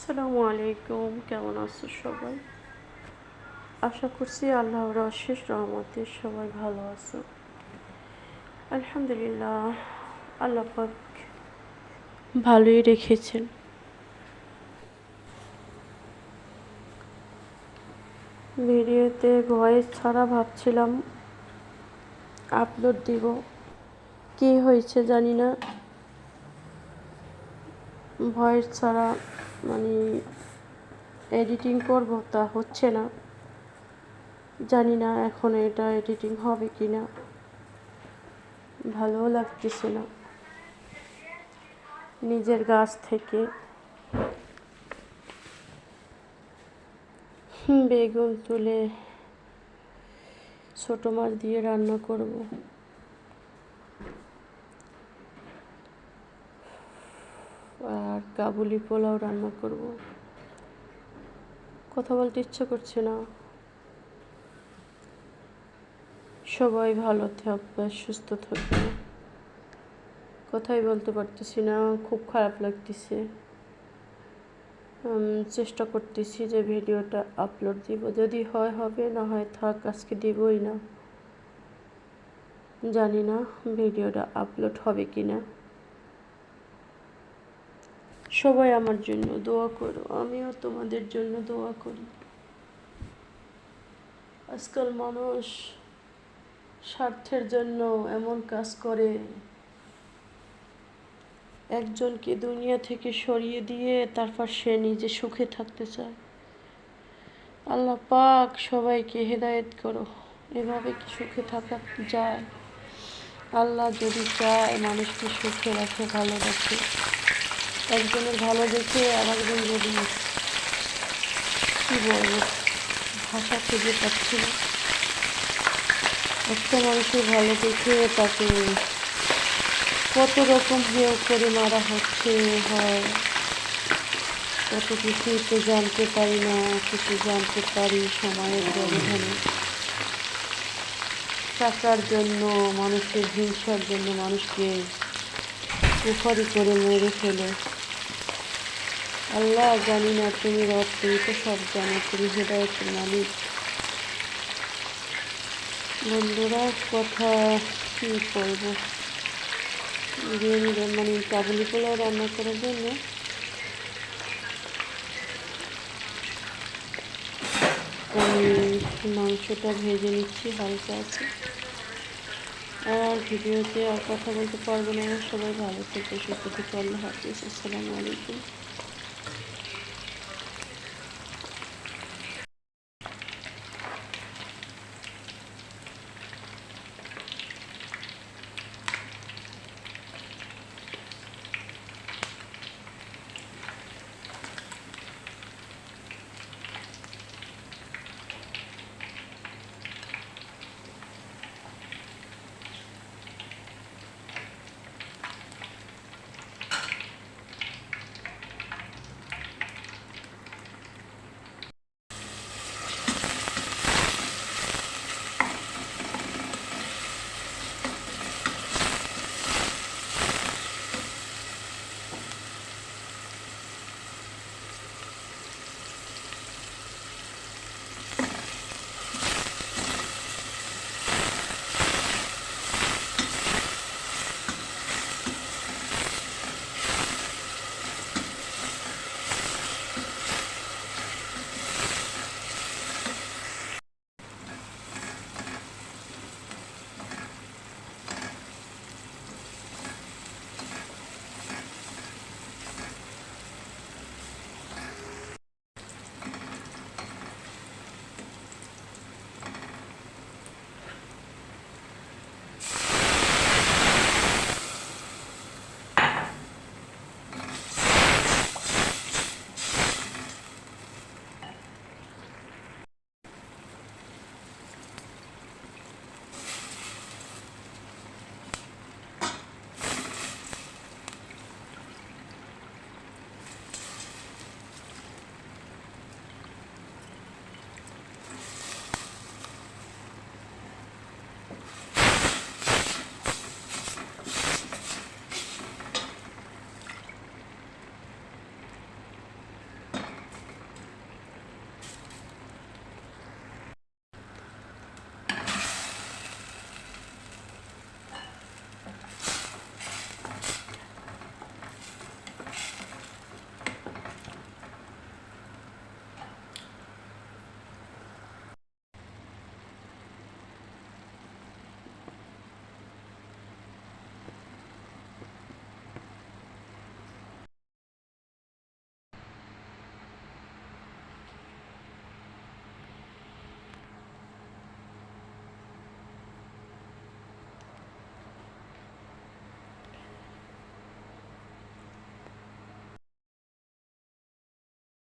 আসসালামু আলাইকুম, কেমন আছো সবাই? আশা করছি আল্লাহর অশেষ রহমতে সবাই ভালো আছো। আলহামদুলিল্লাহ, আল্লাহ ভালোই রেখেছেন। ভিডিওতে ভয়েস ছাড়া ভাবছিলাম আপলোড দিব। কি হয়েছে জানি না। ভয়েস ছাড়া মানে এডিটিং করব তা হচ্ছে না। জানি না এখন এটা এডিটিং হবে কি না ভালোও লাগতেছে না। নিজের গাছ থেকে। বেগুন তুলে ছোটো মাছ দিয়ে রান্না করব। আর কাবুলি পোলাও রান্না করব। কথা বলতে ইচ্ছে করছে না। সবাই ভালো থাকবে, সুস্থ থাকবে। কথাই বলতে পারতেছি না, খুব খারাপ লাগতেছে। চেষ্টা করতেছি যে ভিডিওটা আপলোড দিব। যদি হয়, হবে, না হয় থাক, আজকে দিবই না। জানি না ভিডিওটা আপলোড হবে কি না সবাই আমার জন্য দোয়া করো, আমিও তোমাদের জন্য দোয়া করি। আজকাল মানুষ স্বার্থের জন্য এমন কাজ করে, একজনকে দুনিয়া থেকে সরিয়ে দিয়ে তারপর সে নিজে সুখে থাকতে চায়। আল্লাহ পাক সবাইকে হেদায়েত করো, এভাবে কি সুখে থাকা যায়? আল্লাহ যদি চায় মানুষকে সুখে রাখে ভালো রাখে একজনের ভালো দেখে আর একজন যদি কী বলব ভাষা খুঁজে পাচ্ছি না। একটা মানুষের ভালো দেখে তাকে কত রকম হেয় করে মারা হচ্ছে, হয় কত কিছুই তো জানতে পারি না, কিছু জানতে পারি সময়ের ব্যবধানে। টাকার জন্য, মানুষের হিংসার জন্য মানুষকে কুফারি করে মেরে ফেলে। আল্লাহ জানি না তুমি রব, তুমি তো সব জানো, তুমি হেদায়তের মালিক। বন্ধুরা, কথা কী করব মানে কাবুলি পোলাও রান্না করার জন্য। মাংসটা ভেজে নিচ্ছি, হালকা আছে। আর ভিডিওতে আর কথা বলতে পারব না। সবাই ভালো থেকে, সুস্থ থেকে। আল্লাহ হাফিজ। আসসালামু আলাইকুম।